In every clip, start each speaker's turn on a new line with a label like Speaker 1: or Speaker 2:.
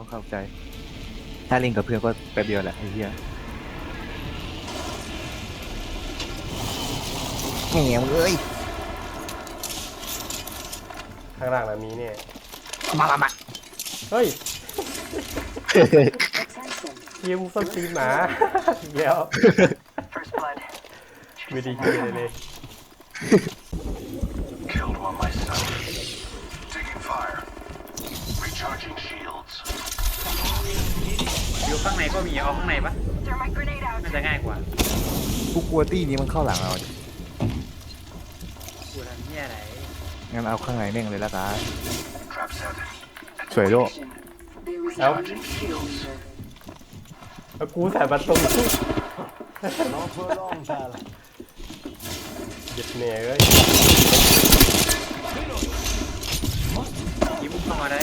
Speaker 1: ต้องเข้าใจ ถ้าเล่นกับเพื่อนก็แป๊บเดียวแหละไอ้เหี้ยแหมเอ้ย
Speaker 2: ข้างล่างน่ะมีเนี่ย
Speaker 1: มามามา
Speaker 2: เฮ้ย
Speaker 3: Attention.
Speaker 2: ยิมส้นตีนหมาเดี๋ยว
Speaker 3: First blood.
Speaker 2: ไม่ได้ยินเลยเลย
Speaker 4: Killed one myself. Taking fire. Recharging shields.
Speaker 5: อยู่ข้างในก็มีเอาข้างในปะ
Speaker 3: Thermite grenade out.
Speaker 5: น่าจะง่ายกว่า
Speaker 1: กูกลัวตี้นี้มันเข้าหลังเราดิ
Speaker 5: กูทำเหี้ยอะไร
Speaker 1: งั้นเอาข้างในแม่งเลยละกัน
Speaker 4: Trap set.
Speaker 1: สวยโล
Speaker 3: There is
Speaker 2: Nope.
Speaker 3: a new shield, sir.
Speaker 2: แล้วกูใส่ประตู
Speaker 6: Not for long, pal.
Speaker 2: หยิบเนี่ยเอ้ย
Speaker 5: ยิ้มเข้ามาได้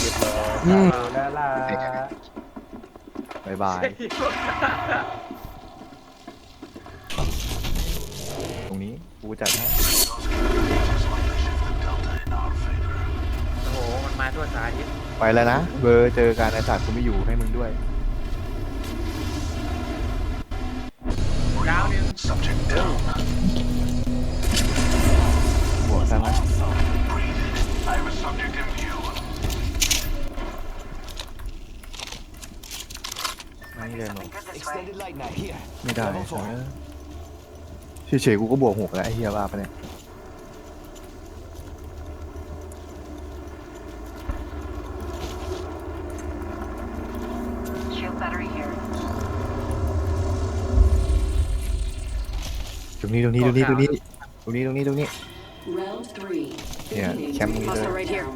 Speaker 2: หยิบเลย
Speaker 1: อืม
Speaker 2: น่ารัก
Speaker 1: บายบาย ตรงนี้กูจัดให้
Speaker 5: โอ้โห มันมาทั่วสารทิศ
Speaker 1: ไปแล้วนะ เบอร์เจอการไอ้สัตว์กูไม่อยู่ให้มึงด้วย
Speaker 5: ดาวหนึ่ง
Speaker 4: Subject down.
Speaker 1: บวกซะมั้ย
Speaker 4: I have a subject in view.
Speaker 1: ไม่ได้หรอก
Speaker 3: Good this way.
Speaker 6: Extended light knife here.
Speaker 1: ไม่ได้
Speaker 6: Level four.
Speaker 1: เฉยๆกูก็บวกหกแล้วไอ้เฮียว่าปะเนี่ย
Speaker 3: Shield battery here.
Speaker 1: ตรงนี้ตรงนี้ตรงนี้ตรงนี้ตรงนี้ตรงนี้ตรงนี้
Speaker 3: Round three.
Speaker 1: Yeah,
Speaker 3: Beginning
Speaker 1: camp
Speaker 3: ring
Speaker 1: leader.
Speaker 3: Hostile right here.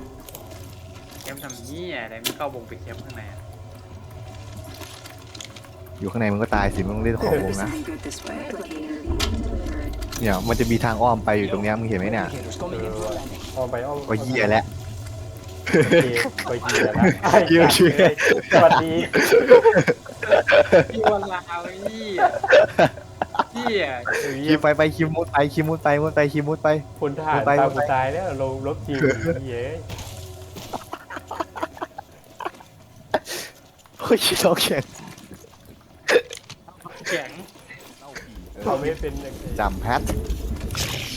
Speaker 5: แคมป์ทำเหี้ยอะไรไม่เข้าวงปิดแคมป์ข้างในอะ
Speaker 1: อยู่ข้างในมึงก็ตายสิมึงต้องเล่นของวงนะ
Speaker 3: Something good this way. Replicator being delivered.
Speaker 1: เนี่ยมันจะมีทางอ้อมไปอยู่ตรงเนี้ยมึงเห็นไหมเนี่ย
Speaker 6: Replicators coming in for a landing.
Speaker 2: อ้อมไปอ้อม
Speaker 1: ก็เหี้ยแล้ว
Speaker 2: โอเคก็เหี้ยแล้ว
Speaker 1: เหี้ยเหี้ย
Speaker 2: สวัสดี
Speaker 5: พี่วันลาวไอ้เหี้ยเหี้ย
Speaker 1: คิวไปไปคิวมุดไปคิวมุดไปมุดไปคิวมุดไป
Speaker 2: คุณทหาร
Speaker 1: ไป
Speaker 2: ตาม
Speaker 1: ไป
Speaker 2: กูตายแล้วลงลบจริงเย้ย
Speaker 1: โอ้ยท้องแข็ง
Speaker 5: แข็ง
Speaker 2: เขาไม่เป็นอย่างนี้
Speaker 1: จำแพท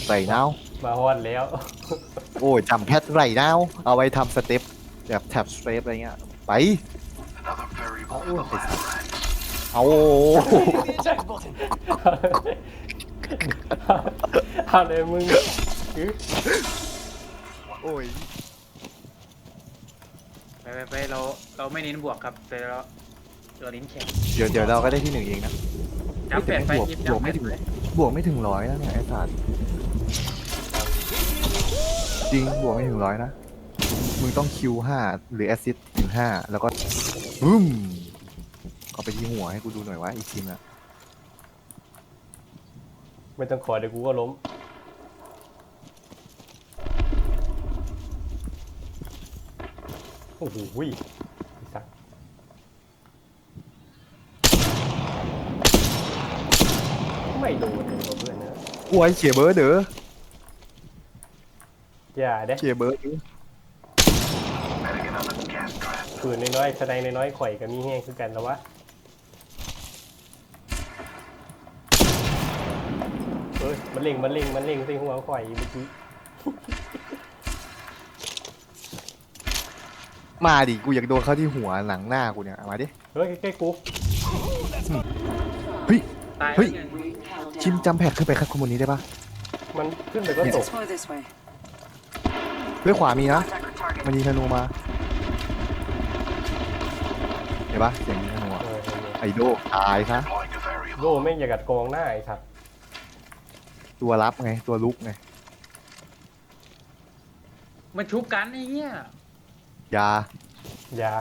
Speaker 1: ใส่เนา
Speaker 2: มาฮอดแล้ว
Speaker 1: โอ้ยจำแพทไรเนาเอาไว้ทำสเต็ปแบบแท็บสเต็ปอะไรเงี้ย ไป
Speaker 4: Another variable
Speaker 1: Oh,
Speaker 4: in the
Speaker 1: it's-
Speaker 4: lab ranks.
Speaker 1: เอา
Speaker 6: Check button.
Speaker 2: เอาเลยมึงอื้อ
Speaker 1: โอ้ย
Speaker 5: ไปไปไปเราเราไม่เน้นบวกครับแต่เราเราเน้นแข็ง
Speaker 1: เดี๋ยวเดี๋ยวเราก็ได้ที่หนึ่งเองนะ
Speaker 5: จับแปดไป
Speaker 1: บวก
Speaker 5: ยิบบ
Speaker 1: วกไม่ถึงบวกไม่ถึงร้อยนะเนี่ยไอ้สัตว์จริงบวกไม่ถึงร้อยนะ มึงต้องคิวห้าหรือแอซิดถึงห้าแล้วก็บึ้มเอาไปที่หัวให้กูดูหน่อยว่าอีกทีมอะ
Speaker 2: ไม่ต้องขอเดี๋ยวกูก็ล้มโอ้โหไอ้สัสไม่โดนเลยว่ะเพื่อน นะ
Speaker 1: โอ้ยเขียเบอร์เด้อ
Speaker 2: อย่าเด้
Speaker 1: เขียเบอร์เด้อ
Speaker 4: Medic another gas trap.
Speaker 2: คืนน้อยๆแสดงน้อยๆข่อยกับมีแห้งคือกันแล้ววะเอ้ยมันเล็งมันเล็งมันเล็งใส่หัวข่อยเมื่อกี้
Speaker 1: มาดิกูอยากโดนเข้าที่หัวหลังหน้ากูเนี่ยมาดิ
Speaker 2: เฮ้ยใกล้ๆกู
Speaker 1: เฮ้ย
Speaker 5: ตาย
Speaker 1: เฮ้ย
Speaker 5: แล้วไง
Speaker 3: Ring held
Speaker 1: ชิม
Speaker 3: down.
Speaker 1: จำแพดขึ้นไปครับคนบนนี้ได้ปะ
Speaker 2: มันขึ้นไปก็ตก
Speaker 3: Explore this way.
Speaker 1: เฮ้ยขวามีนะ
Speaker 3: Contact with target.
Speaker 1: มันยิงธนูมา เห็นปะเสียงยิงธนูอะ
Speaker 2: เออเออ
Speaker 1: ไอโดตายซะ
Speaker 4: Deploying a variable.
Speaker 2: โลแม่งอย่ากัดกองหน้าไอ้สัตว์
Speaker 1: ตัวรับไง ตัวลุกไง
Speaker 5: มันชุบกันไอ้เหี้ย
Speaker 1: ยา
Speaker 2: อย่า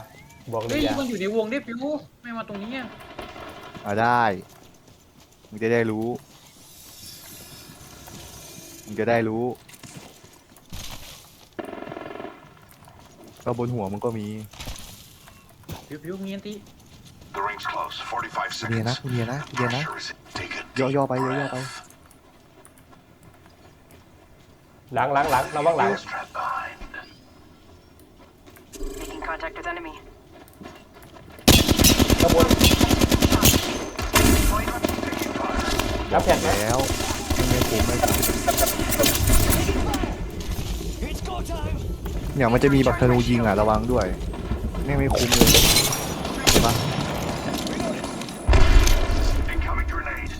Speaker 2: บอกเล
Speaker 5: เฮ้
Speaker 2: ย
Speaker 5: ย
Speaker 2: อย่า
Speaker 5: มันอยู่ในวงได้ปิวไม่มาตรงนี้อะ
Speaker 1: เอาได้ มึงจะได้รู้ มึงจะได้รู้ก็บนหัวมึงก็มี
Speaker 5: ปิวปิวมีอันตี
Speaker 4: The ring's close. 45
Speaker 1: กูเนีย
Speaker 4: seconds.
Speaker 1: นะกูเนียนะกูเนียนะ
Speaker 4: Pressure is in. Take a
Speaker 1: ย่อ
Speaker 4: deep
Speaker 1: ย่อไปย่อๆไป
Speaker 4: breath.
Speaker 2: หลังหลังหลังระวังหลัง
Speaker 4: Gas trap behind.
Speaker 3: Making contact detected enemy.
Speaker 2: กระบวน รับแผ่นนะ
Speaker 1: แล้วไม่คุ้มไม่คุ้ม
Speaker 6: It's go time.
Speaker 1: เนี่ยมันจะมีแบบธนูยิงอะระวังด้วยไม่งไม่คุ้มเลยเห็นปะ
Speaker 4: Incoming grenade.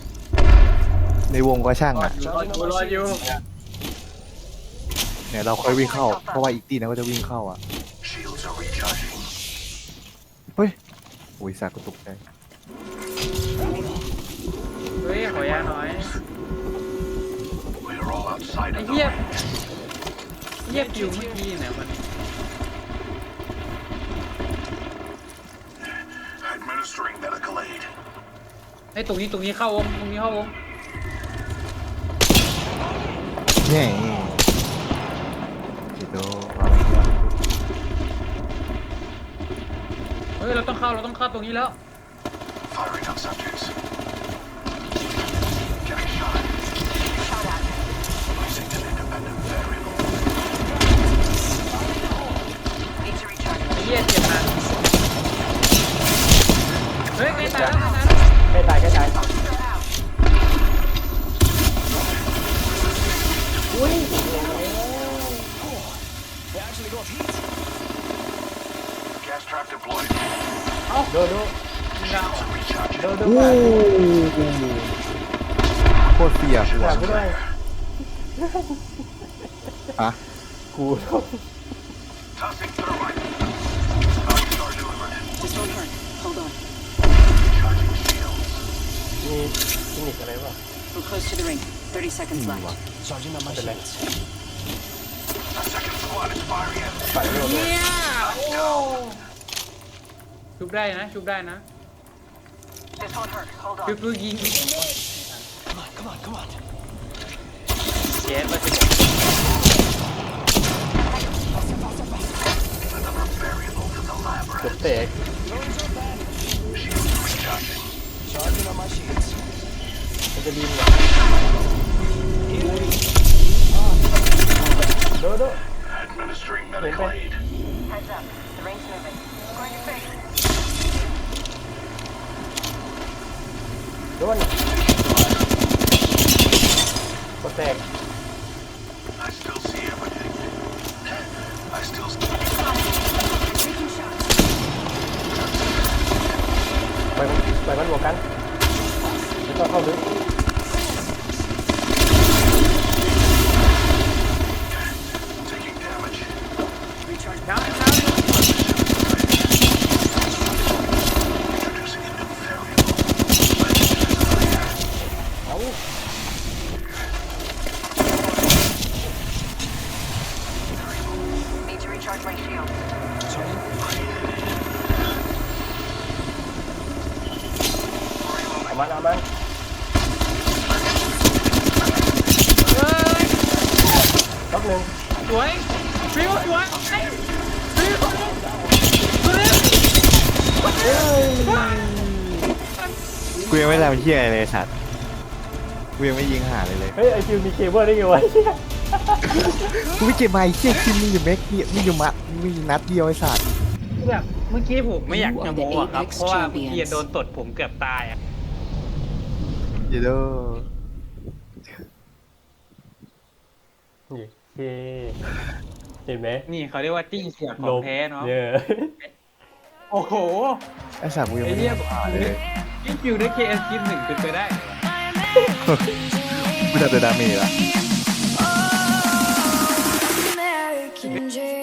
Speaker 1: ในวงก็ช่างอะ
Speaker 5: รออยู่รออยู่
Speaker 1: เนี่ยเราค่อยวิ่งเข้า เพราะว่าอีกตีนะก็จะวิ่งเข้าอะ
Speaker 4: Shields are recharging.
Speaker 1: เฮ้ยโอ้ยสัตว์ก็ตกใจ
Speaker 5: เฮ้ยขอยาหน่อย
Speaker 4: We're all outside
Speaker 5: ไอ้
Speaker 4: of the
Speaker 5: เหี้ย
Speaker 4: ring.
Speaker 5: เหี้ยปิวเมื่อกี้เนี่ยมัน
Speaker 4: Administering medical aid.
Speaker 5: ไอ้ตรงนี้ตรงนี้เข้าวงตรงนี้เข้าวง
Speaker 1: เนี่ยเดี๋ยวเอาไปเดี๋ยว
Speaker 5: เฮ้ยเราต้องเข้าเราต้องเข้าตรงนี้แล้ว
Speaker 4: Firing on subjects.
Speaker 6: actually got heat.
Speaker 4: Gas trap deployed.
Speaker 2: ดูดู
Speaker 5: ยิงดาว
Speaker 4: Recharging.
Speaker 2: ดูดู
Speaker 1: โอ้
Speaker 2: ว่า
Speaker 1: โคตรเสียกู
Speaker 2: ฝา
Speaker 1: อ่ะ
Speaker 2: กกูด้วย
Speaker 1: ฮะ
Speaker 2: กูต้อง
Speaker 4: Tossing thermite. Star delivered.
Speaker 3: This won't hurt. Hold on.
Speaker 4: Recharging shields.
Speaker 2: มีเทคนิคอะไรป่ะ
Speaker 3: We're close to the ring. 30 seconds left.
Speaker 6: Charging on my
Speaker 2: What the
Speaker 6: shields.
Speaker 4: A second squad is firing in.
Speaker 2: ไปเร็วเลย
Speaker 5: เนี่ยโอ้ชุบได้นะ ชุบได้นะ
Speaker 3: This won't hurt. Hold
Speaker 5: คือคือยิง
Speaker 6: Come on, come on, come on.
Speaker 5: แก๊สมาสิ
Speaker 4: Another variable to the lab
Speaker 2: เกือบ
Speaker 4: rat.
Speaker 2: แตก
Speaker 6: Drones are bad.
Speaker 4: Shields recharging.
Speaker 6: Charging on my shields.
Speaker 2: มันจะบินเหรอดูดู
Speaker 4: Administering medical
Speaker 2: Okay.
Speaker 4: aid.
Speaker 3: Heads up. The ring's moving. Going to face.
Speaker 2: โดนกดแตก
Speaker 4: I still see everything. I still see.
Speaker 3: Taking shots.
Speaker 2: ไปไปมันบวกกันแล้วก็เข้าลึก
Speaker 4: taking damage.
Speaker 3: Recharge.
Speaker 5: ช้าช้า
Speaker 4: Introducing a new variable.
Speaker 2: เอา
Speaker 3: Need to recharge my shield.
Speaker 6: Charging.
Speaker 2: เอา มันเอามัน
Speaker 5: เฮ้ย
Speaker 2: ล็อกหนึ่ง
Speaker 5: สวยฟิวสวยเฮ้ยฟิวสวยสวย
Speaker 1: กูยังไม่ทำเชี่ยอะไรเลยสัตว์กูยังไม่ยิงหาเลยเลย
Speaker 2: เฮ้ยไอคิวมีเคเบิลได้ไงวะเหี้ย
Speaker 1: กูไม่เก็บไม้เชี่ยคิมมีอยู่แม็กเดียวมีอยู่มัดมีอยู่นัดเดียวไอ้สัตว์
Speaker 5: แบบเมื่อกี้ผมไม่อยากจะโม้อะครับ เพราะว่าเมื่อกี้โดนตดผมเกือบตายอะ
Speaker 1: เดี๋ยวดูโอ
Speaker 2: เเห็นไหม
Speaker 5: นี่เขาเรียกว่าติ้งเสียบของแท้เนาะโอ้โห
Speaker 1: ไอ้สามกูยัง
Speaker 5: ไอ
Speaker 1: ม่
Speaker 5: เหี้
Speaker 1: ได้ยผ่านเลย
Speaker 5: นี่คิวได้เคเอสคิดหนึ่งเป็นไปได้เหรอ
Speaker 1: กูจะเดนดามีละ
Speaker 3: American dream.